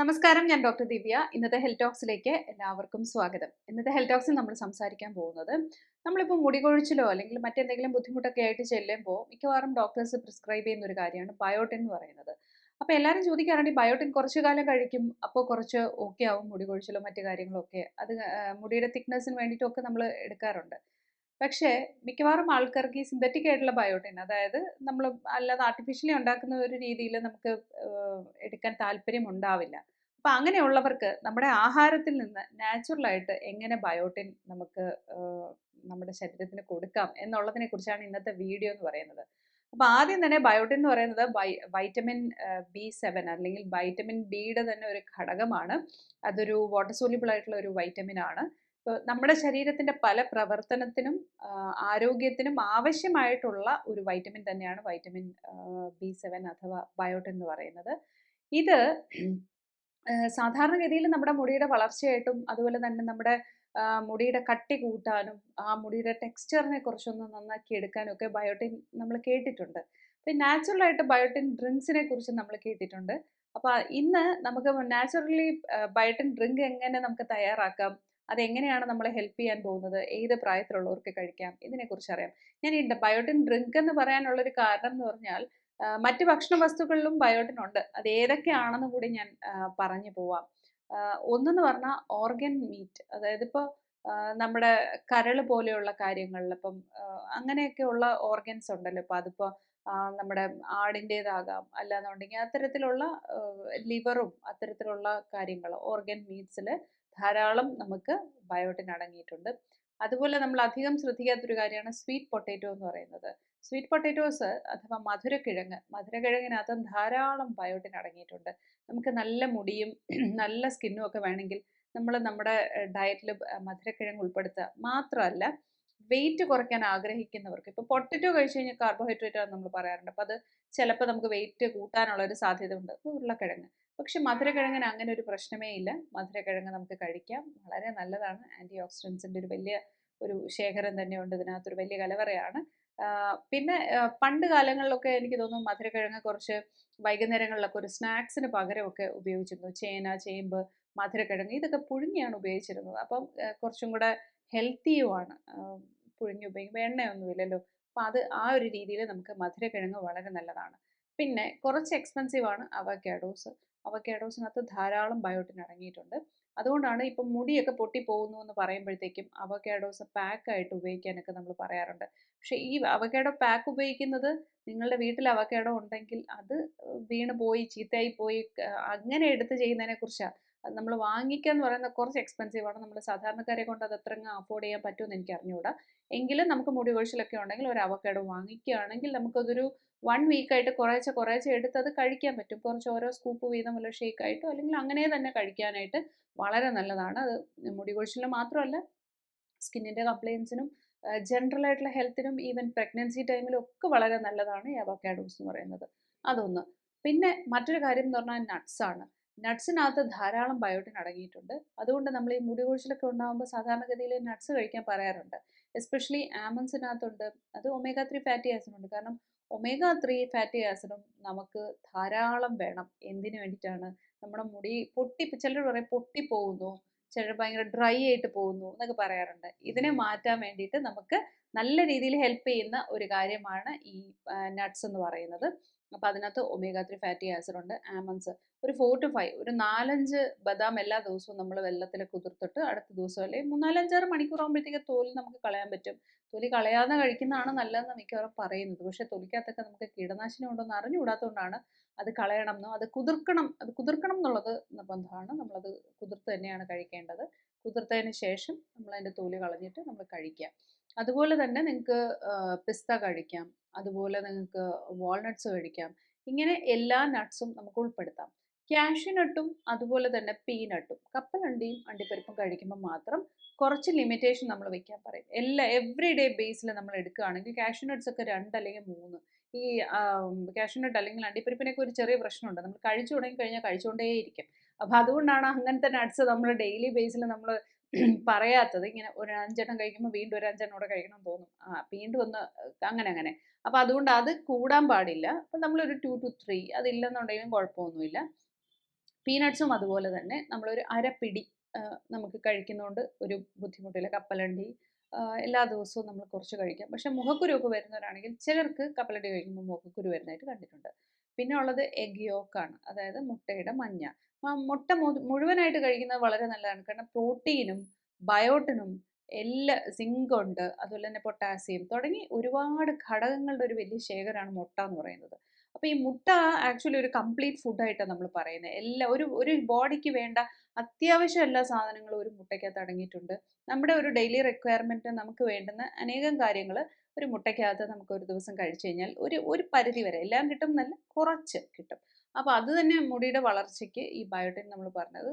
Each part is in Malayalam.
നമസ്കാരം ഞാൻ ഡോക്ടർ ദിവ്യ. ഇന്നത്തെ ഹെൽത്ത് ടോക്സിലേക്ക് എല്ലാവർക്കും സ്വാഗതം. ഇന്നത്തെ ഹെൽത്ത് ടോക്സിൽ നമ്മൾ സംസാരിക്കാൻ പോകുന്നത് നമ്മളിപ്പോൾ മുടി കൊഴിച്ചിലോ അല്ലെങ്കിൽ മറ്റെന്തെങ്കിലും ബുദ്ധിമുട്ടൊക്കെ ആയിട്ട് ചെല്ലുമ്പോൾ മിക്കവാറും ഡോക്ടേഴ്സ് പ്രിസ്ക്രൈബ് ചെയ്യുന്ന ഒരു കാര്യമാണ് ബയോട്ടിൻ എന്ന് പറയുന്നത്. അപ്പോൾ എല്ലാവരും ചോദിക്കാറുണ്ട് ഈ ബയോട്ടിൻ കുറച്ച് കാലം കഴിക്കും അപ്പോൾ കുറച്ച് ഓക്കെ ആവും മുടി കൊഴിച്ചിലോ മറ്റു കാര്യങ്ങളൊക്കെ? അത് മുടിയുടെ തിക്നെസ്സിന് വേണ്ടിയിട്ടൊക്കെ നമ്മൾ എടുക്കാറുണ്ട്. പക്ഷേ മിക്കവാറും ആൾക്കാർക്ക് ഈ സിന്തറ്റിക് ആയിട്ടുള്ള ബയോട്ടിൻ അതായത് നമ്മൾ അല്ലാതെ ആർട്ടിഫിഷ്യലി ഉണ്ടാക്കുന്ന ഒരു രീതിയിൽ നമുക്ക് എടുക്കാൻ താല്പര്യം ഉണ്ടാവില്ല. അപ്പം അങ്ങനെയുള്ളവർക്ക് നമ്മുടെ ആഹാരത്തിൽ നിന്ന് നാച്ചുറലായിട്ട് എങ്ങനെ ബയോട്ടിൻ നമുക്ക് നമ്മുടെ ശരീരത്തിന് കൊടുക്കാം എന്നുള്ളതിനെ കുറിച്ചാണ് ഇന്നത്തെ വീഡിയോ എന്ന് പറയുന്നത്. അപ്പോൾ ആദ്യം തന്നെ ബയോട്ടിൻ എന്ന് പറയുന്നത് വൈറ്റമിൻ ബി സെവൻ അല്ലെങ്കിൽ വൈറ്റമിൻ ബിയുടെ തന്നെ ഒരു ഘടകമാണ്. അതൊരു വാട്ടർ സോലിബിൾ ആയിട്ടുള്ള ഒരു വൈറ്റമിൻ ആണ്. നമ്മുടെ ശരീരത്തിന്റെ പല പ്രവർത്തനത്തിനും ആരോഗ്യത്തിനും ആവശ്യമായിട്ടുള്ള ഒരു വൈറ്റമിൻ തന്നെയാണ് വൈറ്റമിൻ ബി സെവൻ അഥവാ ബയോട്ടിൻ എന്ന് പറയുന്നത്. ഇത് സാധാരണഗതിയിൽ നമ്മുടെ മുടിയുടെ വളർച്ചയായിട്ടും അതുപോലെ തന്നെ നമ്മുടെ മുടിയുടെ കട്ടി കൂട്ടാനും ആ മുടിയുടെ ടെക്സ്ചറിനെ കുറച്ചൊന്ന് നന്നാക്കി എടുക്കാനും ഒക്കെ ബയോട്ടിൻ നമ്മൾ കേട്ടിട്ടുണ്ട്. അപ്പം നാച്ചുറലായിട്ട് ബയോട്ടിൻ ഡ്രിങ്ക്സിനെ കുറിച്ച് നമ്മൾ കേട്ടിട്ടുണ്ട്. അപ്പോൾ ഇന്ന് നമുക്ക് നാച്ചുറലി ബയോട്ടിൻ ഡ്രിങ്ക് എങ്ങനെ നമുക്ക് തയ്യാറാക്കാം അതെങ്ങനെയാണ് നമ്മളെ ഹെൽപ്പ് ചെയ്യാൻ പോകുന്നത്? ഏത് പ്രായത്തിലുള്ളവർക്ക് കഴിക്കാം? ഇതിനെക്കുറിച്ച് അറിയാം. ഞാൻ ഈ ബയോട്ടിൻ ഡ്രിങ്ക് എന്ന് പറയാനുള്ളൊരു കാരണം എന്ന് പറഞ്ഞാൽ മറ്റ് ഭക്ഷണ വസ്തുക്കളിലും ബയോട്ടിൻ ഉണ്ട്. അത് ഏതൊക്കെയാണെന്ന് കൂടി ഞാൻ പറഞ്ഞു പോവാം. ഒന്നെന്ന് പറഞ്ഞാൽ ഓർഗൻ മീറ്റ് അതായത് ഇപ്പോൾ നമ്മുടെ കരൾ പോലെയുള്ള കാര്യങ്ങളിൽ ഇപ്പം അങ്ങനെയൊക്കെയുള്ള ഓർഗൻസ് ഉണ്ടല്ലോ. ഇപ്പം അതിപ്പോൾ നമ്മുടെ ആടിന്റേതാകാം അല്ലാന്നുണ്ടെങ്കിൽ അത്തരത്തിലുള്ള ലിവറും അത്തരത്തിലുള്ള കാര്യങ്ങൾ ഓർഗൻ മീറ്റ്സിൽ ധാരാളം നമുക്ക് ബയോട്ടിൻ അടങ്ങിയിട്ടുണ്ട്. അതുപോലെ നമ്മൾ അധികം ശ്രദ്ധിക്കാത്തൊരു കാര്യമാണ് സ്വീറ്റ് പൊട്ടേറ്റോ എന്ന് പറയുന്നത്. സ്വീറ്റ് പൊട്ടേറ്റോസ് അഥവാ മധുരക്കിഴങ്ങ് മധുരക്കിഴങ്ങിനകത്ത് ധാരാളം ബയോട്ടിൻ അടങ്ങിയിട്ടുണ്ട്. നമുക്ക് നല്ല മുടിയും നല്ല സ്കിന്നും ഒക്കെ വേണമെങ്കിൽ നമ്മൾ നമ്മുടെ ഡയറ്റിൽ മധുരക്കിഴങ്ങ് ഉൾപ്പെടുത്തുക. മാത്രമല്ല വെയിറ്റ് കുറയ്ക്കാൻ ആഗ്രഹിക്കുന്നവർക്ക് ഇപ്പോൾ പൊട്ടറ്റോ കഴിച്ചു കഴിഞ്ഞാൽ കാർബോഹൈഡ്രേറ്റ് ആണെന്ന് നമ്മൾ പറയാറുണ്ട്. അപ്പോൾ അത് ചിലപ്പോൾ നമുക്ക് വെയിറ്റ് കൂട്ടാനുള്ള ഒരു സാധ്യത ഉണ്ട് ഉരുളക്കിഴങ്ങ്. പക്ഷെ മധുരക്കിഴങ്ങിന് അങ്ങനെ ഒരു പ്രശ്നമേ ഇല്ല. മധുരക്കിഴങ്ങ് നമുക്ക് കഴിക്കാം. വളരെ നല്ലതാണ്. ആന്റി ഓക്സിഡൻസിന്റെ ഒരു വലിയ ഒരു ശേഖരം തന്നെയുണ്ട് ഇതിനകത്തൊരു വലിയ കലവറയാണ്. പിന്നെ പണ്ട് കാലങ്ങളിലൊക്കെ എനിക്ക് തോന്നുന്നു മധുരക്കിഴങ്ങ് കുറച്ച് വൈകുന്നേരങ്ങളിലൊക്കെ ഒരു സ്നാക്സിന് പകരമൊക്കെ ഉപയോഗിച്ചിരുന്നു. ചേന ചേമ്പ് മധുരക്കിഴങ്ങ് ഇതൊക്കെ പുഴുങ്ങിയാണ് ഉപയോഗിച്ചിരുന്നത്. അപ്പം കുറച്ചും കൂടെ ഹെൽത്തിയുമാണ്. പുഴുങ്ങി ഉപയോഗിക്കുമ്പോൾ എണ്ണയൊന്നുമില്ലല്ലോ. അപ്പോൾ അത് ആ ഒരു രീതിയിൽ നമുക്ക് മധുരക്കിഴങ്ങ് വളരെ നല്ലതാണ്. പിന്നെ കുറച്ച് എക്സ്പെൻസീവ് ആണ് അവക്കാഡോസ്. അവക്കാഡോസിനകത്ത് ധാരാളം ബയോട്ടിൻ അടങ്ങിയിട്ടുണ്ട്. അതുകൊണ്ടാണ് ഇപ്പം മുടിയൊക്കെ പൊട്ടിപ്പോകുന്നു എന്ന് പറയുമ്പോഴത്തേക്കും അവക്കാഡോസ് പാക്കായിട്ട് ഉപയോഗിക്കാനൊക്കെ നമ്മൾ പറയാറുണ്ട്. പക്ഷേ ഈ അവക്കാഡോ പാക്ക് ഉപയോഗിക്കുന്നത് നിങ്ങളുടെ വീട്ടിൽ അവക്കാഡോ ഉണ്ടെങ്കിൽ അത് വീണ് പോയി ചീത്തയായി പോയി അങ്ങനെ എടുത്ത് ചെയ്യുന്നതിനെ കുറിച്ചാണ് അത് നമ്മൾ വാങ്ങിക്കുക എന്ന് പറയുന്നത് കുറച്ച് എക്സ്പെൻസീവ് ആണ്. നമ്മൾ സാധാരണക്കാരെ കൊണ്ട് അത് എത്ര അഫോർഡ് ചെയ്യാൻ പറ്റുമെന്ന് എനിക്ക് അറിഞ്ഞുകൂടാ. എങ്കിലും നമുക്ക് മുടി കൊഴിച്ചിലൊക്കെ ഉണ്ടെങ്കിൽ ഒരു അവക്കാഡോ വാങ്ങിക്കുകയാണെങ്കിൽ നമുക്കതൊരു വൺ വീക്കായിട്ട് കുറേശ്ശെ കുറേശ്ശെ എടുത്ത് അത് കഴിക്കാൻ പറ്റും. കുറച്ച് ഓരോ സ്കൂപ്പ് വീതം വല്ല ഷേക്ക് ആയിട്ടോ അല്ലെങ്കിൽ അങ്ങനെ തന്നെ കഴിക്കാനായിട്ട് വളരെ നല്ലതാണ്. അത് മുടി കൊഴിച്ചിലിന് മാത്രമല്ല സ്കിന്നിന്റെ കംപ്ലയിൻസിനും ജനറൽ ആയിട്ടുള്ള ഹെൽത്തിനും ഈവൻ പ്രഗ്നൻസി ടൈമിലും ഒക്കെ വളരെ നല്ലതാണ് ഈ അവക്കാഡോസ് എന്ന് പറയുന്നത്. അതൊന്ന്. പിന്നെ മറ്റൊരു കാര്യം എന്ന് പറഞ്ഞാൽ നട്ട്സ് ആണ്. നട്ട്സിനകത്ത് ധാരാളം ബയോട്ടിൻ അടങ്ങിയിട്ടുണ്ട്. അതുകൊണ്ട് നമ്മൾ ഈ മുടി കൊഴിച്ചിലൊക്കെ ഉണ്ടാകുമ്പോൾ സാധാരണഗതിയിൽ നട്ട്സ് കഴിക്കാൻ പറയാറുണ്ട്. എസ്പെഷ്യലി ആമൻസിനകത്തുണ്ട് അത് ഒമേഗ ത്രീ ഫാറ്റി ആസിഡ് ഉണ്ട്. കാരണം ഒമേഗ ത്രീ ഫാറ്റി ആസിഡും നമുക്ക് ധാരാളം വേണം. എന്തിനു വേണ്ടിയിട്ടാണ്? നമ്മുടെ മുടി പൊട്ടി ചിലർ പറയും പൊട്ടിപ്പോകുന്നു ചിലർ ഭയങ്കര ഡ്രൈ ആയിട്ട് പോകുന്നു എന്നൊക്കെ പറയാറുണ്ട്. ഇതിനെ മാറ്റാൻ വേണ്ടിയിട്ട് നമുക്ക് നല്ല രീതിയിൽ ഹെൽപ്പ് ചെയ്യുന്ന ഒരു കാര്യമാണ് ഈ നട്ട്സ് എന്ന് പറയുന്നത്. അപ്പോൾ അതിനകത്ത് ഒമേഗ ത്രീ ഫാറ്റി ആസിഡ് ഉണ്ട് ആമൻസ് ഒരു ഫോർ ടു ഫൈവ് ഒരു നാലഞ്ച് ബദാം എല്ലാ ദിവസവും നമ്മൾ വെള്ളത്തിൽ കുതിർത്തിട്ട് അടുത്ത ദിവസം അല്ലെങ്കിൽ മൂന്നാലഞ്ചാറ് മണിക്കൂർ ആകുമ്പോഴത്തേക്ക് തോൽ നമുക്ക് കളയാൻ പറ്റും. തൊലി കളയാതെ കഴിക്കുന്നതാണ് നല്ലതെന്ന് മിക്കവാറും പറയുന്നത്. പക്ഷേ തൊലിക്കകത്തൊക്കെ നമുക്ക് കീടനാശിനി ഉണ്ടോയെന്ന് അറിഞ്ഞുകൂടാത്തതുകൊണ്ടാണ് അത് കളയണം എന്നോ അത് കുതിർക്കണം അത് കുതിർക്കണം എന്നുള്ളത് നിർബന്ധമാണ്. നമ്മളത് കുതിർത്ത് തന്നെയാണ് കഴിക്കേണ്ടത്. കുതിർത്തതിന് ശേഷം നമ്മൾ അതിന്റെ തൊലി കളഞ്ഞിട്ട് നമ്മൾ കഴിക്കാം അതുപോലെ തന്നെ നിങ്ങൾക്ക് പിസ്ത കഴിക്കാം. അതുപോലെ നിങ്ങൾക്ക് വാൾനട്ട്സ് കഴിക്കാം ഇങ്ങനെ എല്ലാ നട്ട്സും നമുക്ക് ഉൾപ്പെടുത്താം. ക്യാഷ്യൂനട്ടും അതുപോലെ തന്നെ പീനട്ടും കപ്പലണ്ടിയും അണ്ടിപ്പരിപ്പും കഴിക്കുമ്പോൾ മാത്രം കുറച്ച് ലിമിറ്റേഷൻ നമ്മൾ വെക്കാൻ പറയും. എല്ലാ എവറി ഡേ ബേസിൽ നമ്മൾ എടുക്കുകയാണെങ്കിൽ ക്യാഷ്യൂനട്ട്സ് ഒക്കെ രണ്ട് അല്ലെങ്കിൽ മൂന്ന്. ഈ ക്യാഷ്യൂനട്ട് അല്ലെങ്കിൽ അണ്ടിപ്പരിപ്പിനൊക്കെ ഒരു ചെറിയ പ്രശ്നമുണ്ട്. നമ്മൾ കഴിച്ചു തുടങ്ങി കഴിഞ്ഞാൽ കഴിച്ചുകൊണ്ടേയിരിക്കും. അപ്പോൾ അതുകൊണ്ടാണ് അങ്ങനത്തെ നട്ട്സ് നമ്മൾ ഡെയിലി ബേസിൽ നമ്മൾ പറയാത്തത് ഇങ്ങനെ ഒരു അഞ്ചെണ്ണം കഴിക്കുമ്പോൾ വീണ്ടും ഒരു അഞ്ചെണ്ണം കൂടെ കഴിക്കണം തോന്നും. ആ വീണ്ടും ഒന്ന് അങ്ങനെ അങ്ങനെ. അപ്പോൾ അതുകൊണ്ട് അത് കൂടാൻ പാടില്ല. അപ്പം നമ്മളൊരു ടു ടു ത്രീ അതില്ലെന്നുണ്ടെങ്കിലും കുഴപ്പമൊന്നുമില്ല. പീനട്ട്സും അതുപോലെ തന്നെ നമ്മളൊരു അരപ്പിടി നമുക്ക് കഴിക്കുന്നതുകൊണ്ട് ഒരു ബുദ്ധിമുട്ടില്ല. കപ്പലണ്ടി എല്ലാ ദിവസവും നമ്മൾ കുറച്ച് കഴിക്കാം. പക്ഷെ മുഖക്കുരുവൊക്കെ വരുന്നവരാണെങ്കിൽ ചിലർക്ക് കപ്പലണ്ടി കഴിക്കുമ്പോൾ മുഖക്കുരു വരുന്നതായിട്ട് കണ്ടിട്ടുണ്ട്. പിന്നെ ഉള്ളത് എഗ് യോക്കാണ് അതായത് മുട്ടയുടെ മഞ്ഞ. മുട്ട മുഴുവനായിട്ട് കഴിക്കുന്നത് വളരെ നല്ലതാണ്. കാരണം പ്രോട്ടീനും ബയോട്ടിനും എല്ലാ സിങ്ക് ഉണ്ട് അതുപോലെ തന്നെ പൊട്ടാസ്യം തുടങ്ങി ഒരുപാട് ഘടകങ്ങളുടെ ഒരു വലിയ ശേഖരമാണ് മുട്ട എന്ന് പറയുന്നത്. അപ്പോൾ ഈ മുട്ട ആക്ച്വലി ഒരു കംപ്ലീറ്റ് ഫുഡായിട്ടാണ് നമ്മൾ പറയുന്നത്. എല്ലാ ഒരു ഒരു ബോഡിക്ക് വേണ്ട അത്യാവശ്യം എല്ലാ സാധനങ്ങളും ഒരു മുട്ടയ്ക്കകത്ത് അടങ്ങിയിട്ടുണ്ട്. നമ്മുടെ ഒരു ഡെയിലി റിക്വയർമെന്റ് നമുക്ക് വേണ്ടുന്ന അനേകം കാര്യങ്ങൾ ഒരു മുട്ടയ്ക്കകത്ത് നമുക്ക് ഒരു ദിവസം കഴിച്ചു കഴിഞ്ഞാൽ ഒരു ഒരു പരിധി വരെ എല്ലാം കിട്ടും നല്ല കുറച്ച് കിട്ടും. അപ്പോൾ അത് തന്നെ മുടിയുടെ വളർച്ചയ്ക്ക് ഈ ബയോട്ടിൻ നമ്മൾ പറഞ്ഞത്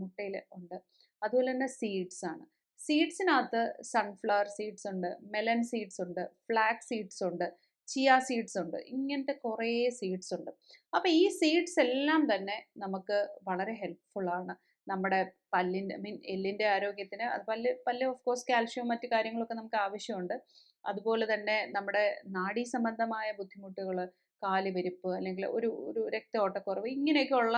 മുട്ടയിൽ ഉണ്ട്. അതുപോലെ തന്നെ സീഡ്സ് ആണ്. സീഡ്സിനകത്ത് സൺഫ്ലവർ സീഡ്സ് ഉണ്ട് മെലൻ സീഡ്സ് ഉണ്ട് ഫ്ലാക്സ് സീഡ്സ് ഉണ്ട് ചിയ സീഡ്സ് ഉണ്ട് ഇങ്ങനത്തെ കുറേ സീഡ്സ് ഉണ്ട്. അപ്പോൾ ഈ സീഡ്സ് എല്ലാം തന്നെ നമുക്ക് വളരെ ഹെൽപ്ഫുള്ളാണ് നമ്മുടെ പല്ലിന്റെ മീൻ എല്ലിന്റെ ആരോഗ്യത്തിന് അത് പല്ല് പല്ല് ഓഫ് കോഴ്സ് കാൽഷ്യവും മറ്റു കാര്യങ്ങളൊക്കെ നമുക്ക് ആവശ്യമുണ്ട്. അതുപോലെ തന്നെ നമ്മുടെ നാഡീ സംബന്ധമായ ബുദ്ധിമുട്ടുകൾ കാലുപെരുപ്പ് അല്ലെങ്കിൽ ഒരു ഒരു രക്തഓട്ടക്കുറവ് ഇങ്ങനെയൊക്കെയുള്ള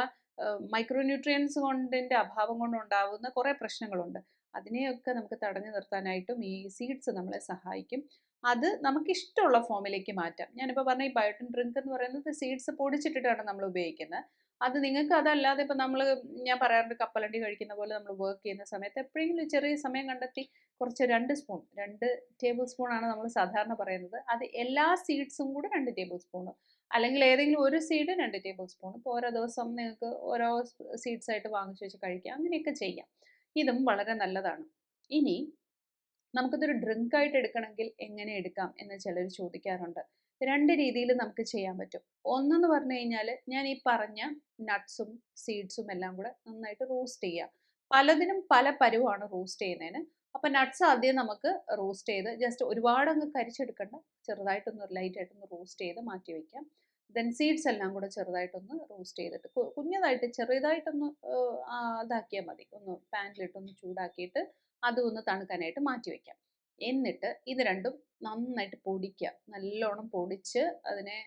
മൈക്രോന്യൂട്രിയൻസ് കൊണ്ടിന്റെ അഭാവം കൊണ്ടുണ്ടാകുന്ന കുറേ പ്രശ്നങ്ങളുണ്ട്. അതിനെയൊക്കെ നമുക്ക് തടഞ്ഞു നിർത്താനായിട്ടും ഈ സീഡ്സ് നമ്മളെ സഹായിക്കും. അത് നമുക്കിഷ്ടമുള്ള ഫോമിലേക്ക് മാറ്റാം. ഞാനിപ്പോൾ പറഞ്ഞ ഈ ബയോട്ടിൻ ഡ്രിങ്ക് എന്ന് പറയുന്നത് സീഡ്സ് പൊടിച്ചിട്ടിട്ടാണ് നമ്മൾ ഉപയോഗിക്കുന്നത്. അത് നിങ്ങൾക്ക് അതല്ലാതെ ഇപ്പം നമ്മൾ ഞാൻ പറയാറുണ്ട് കപ്പലണ്ടി കഴിക്കുന്ന പോലെ നമ്മൾ വർക്ക് ചെയ്യുന്ന സമയത്ത് എപ്പോഴെങ്കിലും ചെറിയ സമയം കണ്ടെത്തി കുറച്ച് രണ്ട് സ്പൂൺ രണ്ട് ടേബിൾ സ്പൂൺ ആണ് നമ്മൾ സാധാരണ പറയുന്നത്. അത് എല്ലാ സീഡ്സും കൂടെ രണ്ട് ടേബിൾ സ്പൂൺ അല്ലെങ്കിൽ ഏതെങ്കിലും ഒരു സീഡ് രണ്ട് ടേബിൾ സ്പൂൺ ഇപ്പോൾ ഓരോ ദിവസം നിങ്ങൾക്ക് ഓരോ സീഡ്സ് ആയിട്ട് വാങ്ങിച്ചു വെച്ച് കഴിക്കാം. അങ്ങനെയൊക്കെ ചെയ്യാം. ഇതും വളരെ നല്ലതാണ്. ഇനി നമുക്കിതൊരു ഡ്രിങ്ക് ആയിട്ട് എടുക്കണമെങ്കിൽ എങ്ങനെ എടുക്കാം എന്ന് ചിലർ ചോദിക്കാറുണ്ട്. രണ്ട് രീതിയിൽ നമുക്ക് ചെയ്യാൻ പറ്റും. ഒന്നെന്ന് പറഞ്ഞു കഴിഞ്ഞാൽ ഞാൻ ഈ പറഞ്ഞ നട്ട്സും സീഡ്സും എല്ലാം കൂടെ നന്നായിട്ട് റോസ്റ്റ് ചെയ്യുക. പലതിനും പല പരുവാണ് റോസ്റ്റ് ചെയ്യുന്നതിന്. അപ്പം നട്ട്സ് ആദ്യം നമുക്ക് റോസ്റ്റ് ചെയ്ത് ജസ്റ്റ് ഒരുപാട് അങ്ങ് കരിച്ചെടുക്കണ്ട. ചെറുതായിട്ടൊന്ന് ലൈറ്റായിട്ടൊന്ന് റോസ്റ്റ് ചെയ്ത് മാറ്റി വയ്ക്കാം ദെൻ സീഡ്സ് എല്ലാം കൂടെ ചെറുതായിട്ടൊന്ന് റോസ്റ്റ് ചെയ്തിട്ട് കുഞ്ഞതായിട്ട് ചെറുതായിട്ടൊന്ന് ഇതാക്കിയാൽ മതി. ഒന്ന് പാനിലിട്ടൊന്ന് ചൂടാക്കിയിട്ട് അതും ഒന്ന് തണുക്കാനായിട്ട് മാറ്റി വയ്ക്കാം എന്നിട്ട് ഇത് രണ്ടും നന്നായിട്ട് പൊടിക്കുക നല്ലോണം പൊടിച്ച് അതിനെ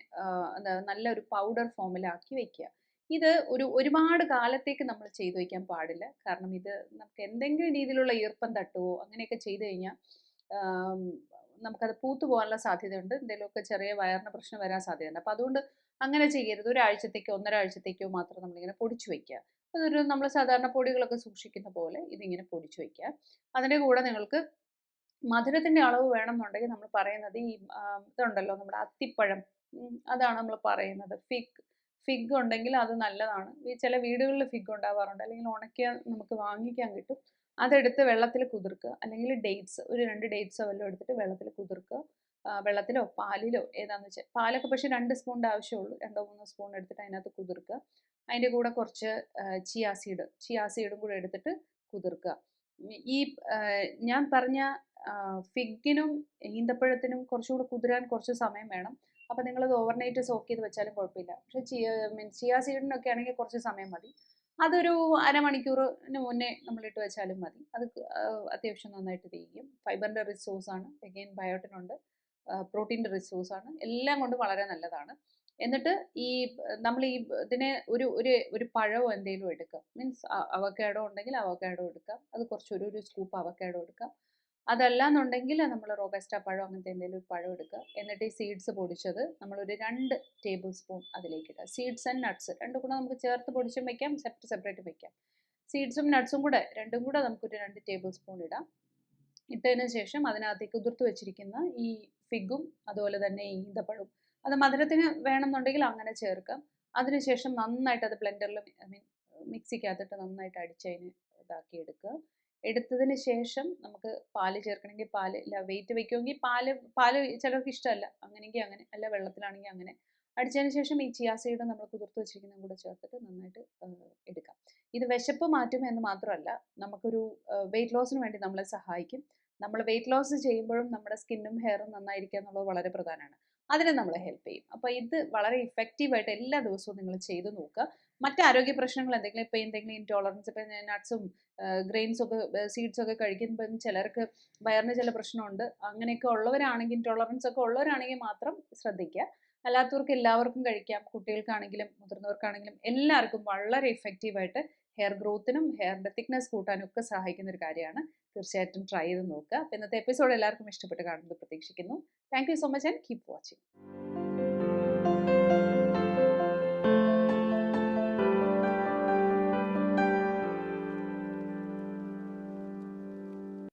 എന്താ നല്ലൊരു പൗഡർ ഫോമിലാക്കി വെക്കുക ഇത് ഒരു ഒരുപാട് കാലത്തേക്ക് നമ്മൾ ചെയ്തു വയ്ക്കാൻ പാടില്ല. കാരണം ഇത് നമുക്ക് എന്തെങ്കിലും രീതിയിലുള്ള ഈർപ്പം തട്ടുവോ അങ്ങനെയൊക്കെ ചെയ്തു കഴിഞ്ഞാൽ നമുക്കത് പൂത്തു പോകാനുള്ള സാധ്യതയുണ്ട്. എന്തെങ്കിലുമൊക്കെ ചെറിയ വയറിന് പ്രശ്നം വരാൻ സാധ്യതയുണ്ട്. അപ്പോൾ അതുകൊണ്ട് അങ്ങനെ ചെയ്യരുത്. ഒരാഴ്ചത്തേക്കോ ഒന്നര ആഴ്ചത്തേക്കോ മാത്രം നമ്മളിങ്ങനെ പൊടിച്ചു വയ്ക്കുക. അതൊരു നമ്മൾ സാധാരണ പൊടികളൊക്കെ സൂക്ഷിക്കുന്ന പോലെ ഇതിങ്ങനെ പൊടിച്ചു വയ്ക്കുക. അതിന്റെ കൂടെ നിങ്ങൾക്ക് മധുരത്തിന്റെ അളവ് വേണമെന്നുണ്ടെങ്കിൽ നമ്മൾ പറയുന്നത് ഈ ഇതുണ്ടല്ലോ നമ്മുടെ അത്തിപ്പഴം. അതാണ് നമ്മൾ പറയുന്നത്. ഫിഗ് ഫിഗ് ഉണ്ടെങ്കിൽ അത് നല്ലതാണ്. ഈ ചില വീടുകളിൽ ഫിഗ് ഉണ്ടാവാറുണ്ട്. അല്ലെങ്കിൽ ഉണക്കിയ നമുക്ക് വാങ്ങിക്കാൻ കിട്ടും. അതെടുത്ത് വെള്ളത്തിൽ കുതിർക്കുക. അല്ലെങ്കിൽ ഡേറ്റ്സ് ഒരു രണ്ട് ഡേറ്റ്സോ വല്ലതും എടുത്തിട്ട് വെള്ളത്തിൽ കുതിർക്കുക. വെള്ളത്തിലോ പാലിലോ ഏതാണെന്ന് വെച്ചാൽ പാലൊക്കെ പക്ഷേ രണ്ട് സ്പൂണിന്റെ ആവശ്യമുള്ളൂ. രണ്ടോ മൂന്നോ സ്പൂൺ എടുത്തിട്ട് അതിനകത്ത് കുതിർക്കുക. അതിന്റെ കൂടെ കുറച്ച് ചിയാ സീഡ് ചിയാ സീഡും കൂടെ എടുത്തിട്ട് കുതിർക്കുക. ഈ ഞാൻ പറഞ്ഞ ഫിഗിനും ഈന്തപ്പഴത്തിനും കുറച്ചുകൂടെ കുതിരാൻ കുറച്ച് സമയം വേണം. അപ്പോൾ നിങ്ങളത് ഓവർനൈറ്റ് സോക്ക് ചെയ്ത് വെച്ചാലും കുഴപ്പമില്ല. പക്ഷേ ചിയ മീൻസ് ചിയാ സീഡിനൊക്കെ ആണെങ്കിൽ കുറച്ച് സമയം മതി. അതൊരു അരമണിക്കൂറിന് മുന്നേ നമ്മളിട്ട് വെച്ചാലും മതി. അത് അത്യാവശ്യം നന്നായിട്ട് ചെയ്യും ഫൈബറിന്റെ റിസോഴ്സാണ് എഗെയിൻ ബയോട്ടിനുണ്ട് പ്രോട്ടീന്റെ ആണ്. എല്ലാം കൊണ്ടും വളരെ നല്ലതാണ്. എന്നിട്ട് ഈ നമ്മൾ ഈ ഇതിനെ ഒരു ഒരു ഒരു പഴമോ എന്തെങ്കിലും എടുക്കാം. മീൻസ് അവക്കാഡോ ഉണ്ടെങ്കിൽ അവക്കാഡോ എടുക്കാം. അത് കുറച്ച് ഒരു ഒരു സ്കൂപ്പ് അവക്കാഡോ എടുക്കാം. അതല്ല എന്നുണ്ടെങ്കിൽ നമ്മൾ റോബസ്റ്റ പഴം അങ്ങനത്തെ എന്തെങ്കിലും ഒരു പഴം എടുക്കുക. എന്നിട്ട് ഈ സീഡ്സ് പൊടിച്ചത് നമ്മളൊരു രണ്ട് ടേബിൾ സ്പൂൺ അതിലേക്ക് ഇടുക. സീഡ്സ് ആൻഡ് നട്ട്സ് രണ്ടും കൂടെ നമുക്ക് ചേർത്ത് പൊടിച്ചും വെക്കാം സെപ്പറേറ്റ് സെപ്പറേറ്റ് വെക്കാം. സീഡ്സും നട്ട്സും കൂടെ രണ്ടും കൂടെ നമുക്കൊരു രണ്ട് ടേബിൾ സ്പൂൺ ഇടാം. ഇട്ടതിന് ശേഷം അതിനകത്തേക്ക് ഉതിർത്ത് വെച്ചിരിക്കുന്ന ഈ ഫിഗും അതുപോലെ തന്നെ ഈന്തപ്പഴവും അത് മധുരത്തിന് വേണമെന്നുണ്ടെങ്കിൽ അങ്ങനെ ചേർക്കാം. അതിനുശേഷം നന്നായിട്ട് അത് ബ്ലെൻഡറിൽ ഐ മീൻ മിക്സിക്കകത്തിട്ട് നന്നായിട്ട് അടിച്ചതിന് ഇതാക്കി എടുക്കുക. എടുത്തതിന് ശേഷം നമുക്ക് പാൽ ചേർക്കണമെങ്കിൽ പാൽ ഇല്ല വെയിറ്റ് വെക്കുമെങ്കിൽ പാൽ പാൽ ചിലർക്ക് ഇഷ്ടമല്ല. അങ്ങനെയെങ്കിൽ അങ്ങനെ അല്ല വെള്ളത്തിലാണെങ്കിൽ അങ്ങനെ. അടിച്ചതിന് ശേഷം ഈ ചിയാ സീഡ് നമ്മൾ കുതിർത്ത് വെച്ചിരിക്കുന്ന കൂടെ ചേർത്തിട്ട് നന്നായിട്ട് എടുക്കാം. ഇത് വിശപ്പ് മാറ്റും എന്ന് മാത്രമല്ല നമുക്കൊരു വെയിറ്റ് ലോസിന് വേണ്ടി നമ്മളെ സഹായിക്കും. നമ്മൾ വെയിറ്റ് ലോസ് ചെയ്യുമ്പോഴും നമ്മുടെ സ്കിന്നും ഹെയറും നന്നായിരിക്കുക എന്നുള്ളത് വളരെ പ്രധാനമാണ്. അതിന് നമ്മൾ ഹെൽപ്പ് ചെയ്യും. അപ്പോൾ ഇത് വളരെ ഇഫക്റ്റീവായിട്ട് എല്ലാ ദിവസവും നിങ്ങൾ ചെയ്തു നോക്കുക. മറ്റ് ആരോഗ്യ പ്രശ്നങ്ങൾ എന്തെങ്കിലും ഇപ്പോൾ എന്തെങ്കിലും ഇൻടോളറൻസ് ഇപ്പം നട്ട്സും ഗ്രെയിൻസ് ഒക്കെ സീഡ്സ് ഒക്കെ കഴിക്കുമ്പോൾ ചിലർക്ക് വയറിന് ചില പ്രശ്നമുണ്ട്. അങ്ങനെയൊക്കെ ഉള്ളവരാണെങ്കിൽ ഇൻടോളറൻസ് ഒക്കെ ഉള്ളവരാണെങ്കിൽ മാത്രം ശ്രദ്ധിക്കുക. അല്ലാത്തവർക്ക് എല്ലാവർക്കും കഴിക്കാം. കുട്ടികൾക്കാണെങ്കിലും മുതിർന്നവർക്കാണെങ്കിലും എല്ലാവർക്കും വളരെ ഇഫക്റ്റീവായിട്ട് ഹെയർ ഗ്രോത്തിനും ഹെയറിന്റെ തിക്നെസ് കൂട്ടാനും ഒക്കെ സഹായിക്കുന്ന ഒരു കാര്യമാണ്. തീർച്ചയായിട്ടും ട്രൈ ചെയ്ത് നോക്കുക. അപ്പോൾ ഇന്നത്തെ എപ്പിസോഡ് എല്ലാവർക്കും ഇഷ്ടപ്പെട്ട് കാണുന്നത് പ്രതീക്ഷിക്കുന്നു. Thank so much and keep watching